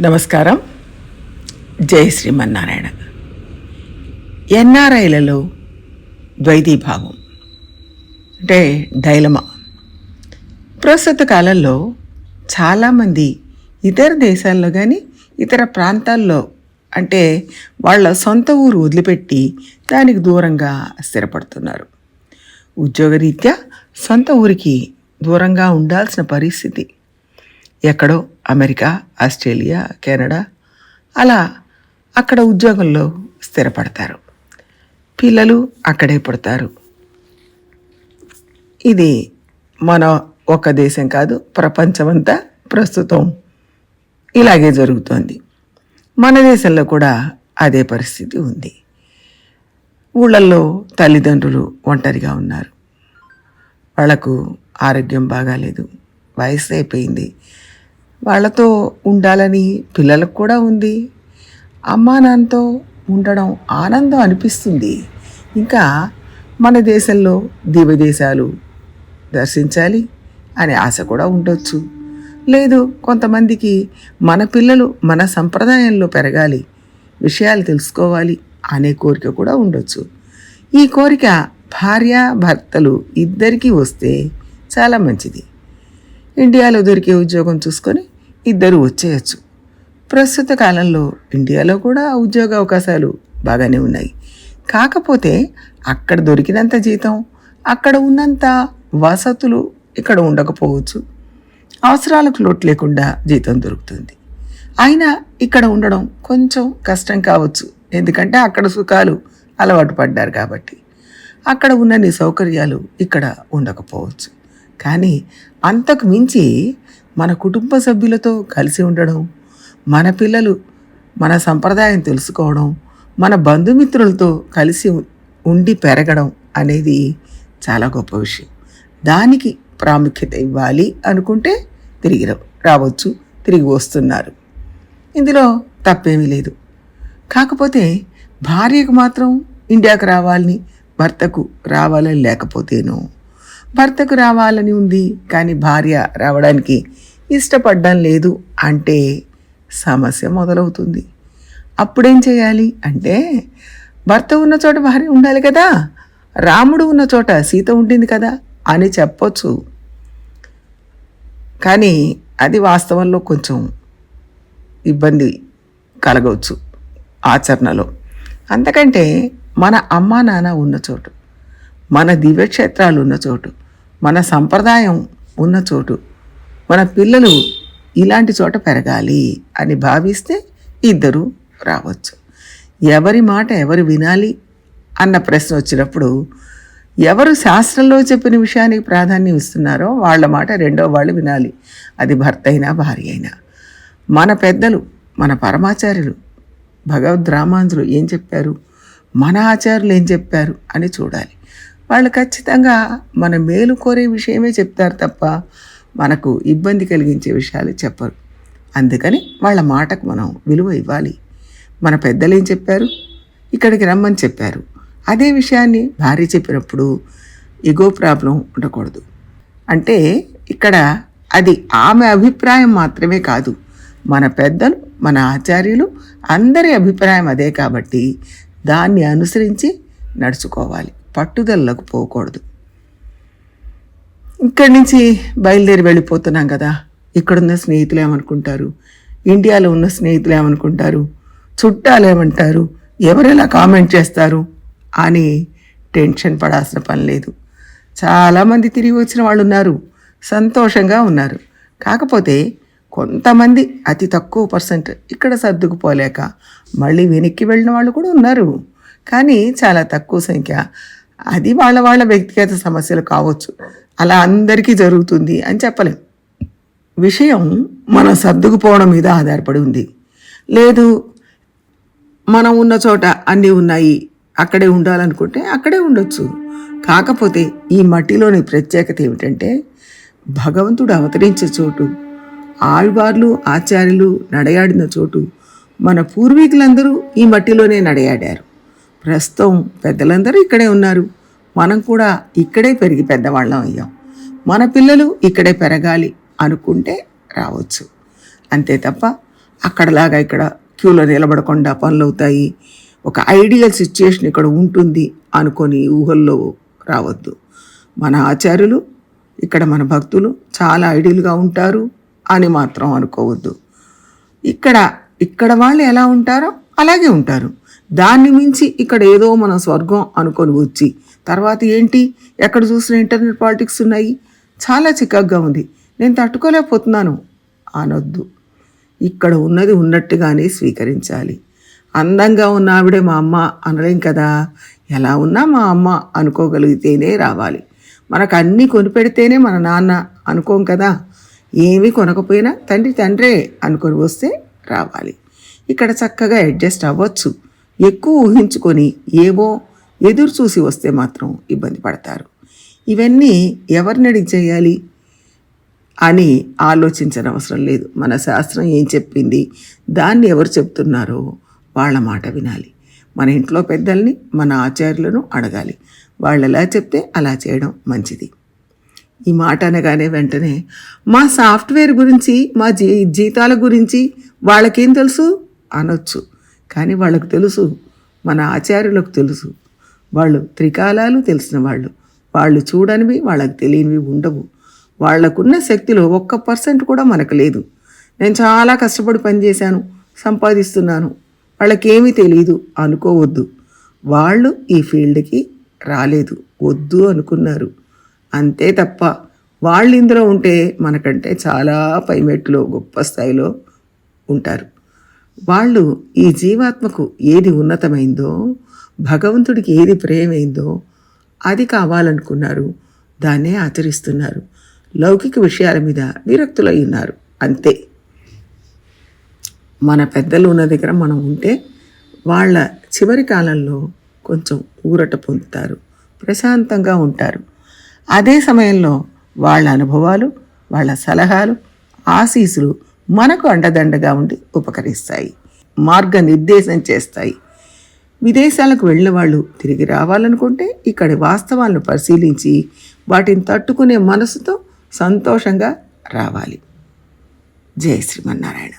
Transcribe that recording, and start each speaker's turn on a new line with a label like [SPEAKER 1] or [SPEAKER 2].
[SPEAKER 1] నమస్కారం. జై శ్రీమన్నారాయణ. ఎన్ఆర్ఐలలో ద్వైతీభావం అంటే డైలమా. ప్రస్తుత కాలంలో చాలామంది ఇతర దేశాల్లో కానీ ఇతర ప్రాంతాల్లో అంటే వాళ్ళ సొంత ఊరు వదిలిపెట్టి దానికి దూరంగా స్థిరపడుతున్నారు. ఉద్యోగరీత్యా సొంత ఊరికి దూరంగా ఉండాల్సిన పరిస్థితి ఎక్కడో అమెరికా ఆస్ట్రేలియా కెనడా అలా అక్కడ ఉద్యోగంలో స్థిరపడతారు. పిల్లలు అక్కడే పుడతారు. ఇది మన ఒక దేశం కాదు ప్రపంచమంతా ప్రస్తుతం ఇలాగే జరుగుతోంది. మన దేశంలో కూడా అదే పరిస్థితి ఉంది. ఊళ్ళల్లో తల్లిదండ్రులు ఒంటరిగా ఉన్నారు. వాళ్ళకు ఆరోగ్యం బాగాలేదు. వయసు అయిపోయింది. వాళ్ళతో ఉండాలని పిల్లలకు కూడా ఉంది. అమ్మా నాన్నతో ఉండడం ఆనందం అనిపిస్తుంది. ఇంకా మన దేశంలో దేశాలు దర్శించాలి అనే ఆశ కూడా ఉండొచ్చు. లేదు కొంతమందికి మన పిల్లలు మన సంప్రదాయంలో పెరగాలి విషయాలు తెలుసుకోవాలి అనే కోరిక కూడా ఉండొచ్చు. ఈ కోరిక భార్య భర్తలు ఇద్దరికీ వస్తే చాలా మంచిది. ఇండియాలో దొరికే ఉద్యోగం చూసుకొని ఇద్దరు వచ్చేయచ్చు. ప్రస్తుత కాలంలో ఇండియాలో కూడా ఉద్యోగ అవకాశాలు బాగానే ఉన్నాయి. కాకపోతే అక్కడ దొరికినంత జీతం అక్కడ ఉన్నంత వసతులు ఇక్కడ ఉండకపోవచ్చు. అవసరాలకు లోటు లేకుండా జీతం దొరుకుతుంది. అయినా ఇక్కడ ఉండడం కొంచెం కష్టం కావచ్చు. ఎందుకంటే అక్కడ సుఖాలు అలవాటు పడ్డారు కాబట్టి. అక్కడ ఉన్నన్ని సౌకర్యాలు ఇక్కడ ఉండకపోవచ్చు. కానీ అంతకు మించి మన కుటుంబ సభ్యులతో కలిసి ఉండడం మన పిల్లలు మన సంప్రదాయం తెలుసుకోవడం మన బంధుమిత్రులతో కలిసి ఉండి పెరగడం అనేది చాలా గొప్ప విషయం. దానికి ప్రాముఖ్యత ఇవ్వాలి అనుకుంటే తిరిగి రావచ్చు తిరిగి వస్తున్నారు. ఇందులో తప్పేమీ లేదు. కాకపోతే భార్యకు మాత్రం ఇండియాకు రావాలని భర్తకు రావాలని లేకపోతేనో భర్తకు రావాలని ఉంది కానీ భార్య రావడానికి ఇష్టపడడం లేదు అంటే సమస్య మొదలవుతుంది. అప్పుడేం చేయాలి అంటే భర్త ఉన్న చోట భార్య ఉండాలి కదా రాముడు ఉన్న చోట సీత ఉండింది కదా అని చెప్పొచ్చు. కానీ అది వాస్తవంలో కొంచెం ఇబ్బంది కలగవచ్చు ఆచరణలో. అంతకంటే మన అమ్మా నాన్న ఉన్న చోటు మన దివ్యక్షేత్రాలు ఉన్న చోటు మన సంప్రదాయం ఉన్న చోటు మన పిల్లలు ఇలాంటి చోట పెరగాలి అని భావిస్తే ఇద్దరు రావచ్చు. ఎవరి మాట ఎవరు వినాలి అన్న ప్రశ్న వచ్చినప్పుడు ఎవరు శాస్త్రంలో చెప్పిన విషయానికి ప్రాధాన్యం ఇస్తున్నారో వాళ్ళ మాట రెండో వాళ్ళు వినాలి. అది భర్త అయినా భార్య అయినా. మన పెద్దలు మన పరమాచార్యులు భగవద్ రామాంధ్రులు ఏం చెప్పారు? మన ఆచార్యులు ఏం చెప్పారు అని చూడాలి. వాళ్ళు ఖచ్చితంగా మన మేలు కోరే విషయమే చెప్తారు తప్ప మనకు ఇబ్బంది కలిగించే విషయాలు చెప్పరు. అందుకని వాళ్ళ మాటకు మనం విలువ ఇవ్వాలి. మన పెద్దలు ఏం చెప్పారు? ఇక్కడికి రమ్మని చెప్పారు. అదే విషయాన్ని భార్య చెప్పినప్పుడు ఎగో ప్రాబ్లం ఉండకూడదు. అంటే ఇక్కడ అది ఆమె అభిప్రాయం మాత్రమే కాదు. మన పెద్దలు మన ఆచార్యులు అందరి అభిప్రాయం అదే కాబట్టి దాన్ని అనుసరించి నడుచుకోవాలి. పట్టుదలకు పోకూడదు. ఇక్కడి నుంచి బయలుదేరి వెళ్ళిపోతున్నాం కదా. ఇక్కడున్న స్నేహితులు ఏమనుకుంటారు? ఇండియాలో ఉన్న స్నేహితులు ఏమనుకుంటారు? చుట్టాలు ఏమంటారు? ఎవరెలా కామెంట్ చేస్తారు? అని టెన్షన్ పడాల్సిన పని లేదు. చాలామంది తిరిగి వచ్చిన వాళ్ళు ఉన్నారు. సంతోషంగా ఉన్నారు. కాకపోతే కొంతమంది అతి తక్కువ పర్సెంట్ ఇక్కడ సర్దుకుపోలేక మళ్ళీ వెనక్కి వెళ్ళిన వాళ్ళు కూడా ఉన్నారు. కానీ చాలా తక్కువ సంఖ్య. అది వాళ్ళ వాళ్ళ వ్యక్తిగత సమస్యలు కావచ్చు. అలా అందరికీ జరుగుతుంది అని చెప్పలేం. విషయం మనం సర్దుకుపోవడం మీద ఆధారపడి ఉంది. లేదు మనం ఉన్న చోట అన్నీ ఉన్నాయి అక్కడే ఉండాలనుకుంటే అక్కడే ఉండొచ్చు. కాకపోతే ఈ మట్టిలోని ప్రత్యేకత ఏమిటంటే భగవంతుడు అవతరించే చోటు ఆళ్వార్లు ఆచార్యులు నడయాడిన చోటు మన పూర్వీకులందరూ ఈ మట్టిలోనే నడయాడారు. ప్రస్తుతం పెద్దలందరూ ఇక్కడే ఉన్నారు. మనం కూడా ఇక్కడే పెరిగి పెద్దవాళ్ళం అయ్యాం. మన పిల్లలు ఇక్కడే పెరగాలి అనుకుంటే రావచ్చు. అంతే తప్ప అక్కడలాగా ఇక్కడ క్యూలో నిలబడకుండా పనులు అవుతాయి ఒక ఐడియల్ సిచ్యుయేషన్ ఇక్కడ ఉంటుంది అనుకొని ఊహల్లో రావద్దు. మన ఆచార్యులు ఇక్కడ మన భక్తులు చాలా ఐడియల్గా ఉంటారు అని మాత్రం అనుకోవద్దు. ఇక్కడ ఇక్కడ వాళ్ళు ఎలా ఉంటారో అలాగే ఉంటారు. దాన్ని మించి ఇక్కడ ఏదో మన స్వర్గం అనుకొని వచ్చి తర్వాత ఏంటి? ఎక్కడ చూసిన ఇంటర్నెట్ పాలిటిక్స్ ఉన్నాయి. చాలా చిక్కగా ఉంది. నేను తట్టుకోలేకపోతున్నాను. అనొద్దు. ఇక్కడ ఉన్నది ఉన్నట్టుగానే స్వీకరించాలి. అందంగా ఉన్న ఆవిడే మా అమ్మ అనలేం కదా? ఎలా ఉన్నా మా అమ్మ అనుకోగలిగితేనే రావాలి. మనకు అన్నీ కొనిపెడితేనే మన నాన్న అనుకోం కదా? ఏమీ కొనకపోయినా తండ్రి తండ్రే అనుకొని వస్తే రావాలి. ఇక్కడ చక్కగా అడ్జస్ట్ అవ్వచ్చు. ఎక్కువ ఊహించుకొని ఏవో ఎదురు చూసి వస్తే మాత్రం ఇబ్బంది పడతారు. ఇవన్నీ ఎవరిని అడిగి చేయాలి? అని ఆలోచించని అవసరం లేదు. మన శాస్త్రం ఏం చెప్పింది? దాన్ని ఎవరు చెప్తున్నారో వాళ్ళ మాట వినాలి. మన ఇంట్లో పెద్దల్ని మన ఆచార్యులను అడగాలి. వాళ్ళు ఎలా చెప్తే అలా చేయడం మంచిది. ఈ మాట అనగానే వెంటనే మా సాఫ్ట్వేర్ గురించి మా జీ జీతాల గురించి వాళ్ళకేం తెలుసు? అనొచ్చు. కానీ వాళ్ళకు తెలుసు. మన ఆచార్యులకు తెలుసు. వాళ్ళు త్రికాలాలు తెలిసిన వాళ్ళు. వాళ్ళు చూడనివి వాళ్ళకి తెలియనివి ఉండవు. వాళ్ళకున్న శక్తిలో ఒక్క పర్సెంట్ కూడా మనకు లేదు. నేను చాలా కష్టపడి పనిచేశాను సంపాదిస్తున్నాను. వాళ్ళకేమీ తెలియదు అనుకోవద్దు. వాళ్ళు ఈ ఫీల్డ్కి రాలేదు వద్దు అనుకున్నారు. అంతే తప్ప వాళ్ళు ఇందులో ఉంటే మనకంటే చాలా పైమెట్లో గొప్ప స్థాయిలో ఉంటారు. వాళ్ళు ఈ జీవాత్మకు ఏది ఉన్నతమైందో భగవంతుడికి ఏది ప్రేమైందో అది కావాలనుకున్నారు. దాన్నే ఆచరిస్తున్నారు. లౌకిక విషయాల మీద విరక్తులై ఉన్నారు. అంతే. మన పెద్దలు ఉన్న దగ్గర మనం ఉంటే వాళ్ళ చివరి కాలంలో కొంచెం ఊరట పొందుతారు. ప్రశాంతంగా ఉంటారు. అదే సమయంలో వాళ్ళ అనుభవాలు వాళ్ళ సలహాలు ఆశీసులు మనకు అండదండగా ఉండి ఉపకరిస్తాయి మార్గనిర్దేశం చేస్తాయి. విదేశాలకు వెళ్ళిన వాళ్ళు తిరిగి రావాలనుకుంటే ఇక్కడి వాస్తవాలను పరిశీలించి వాటిని తట్టుకునే మనసుతో సంతోషంగా రావాలి. జయ శ్రీమన్నారాయణ.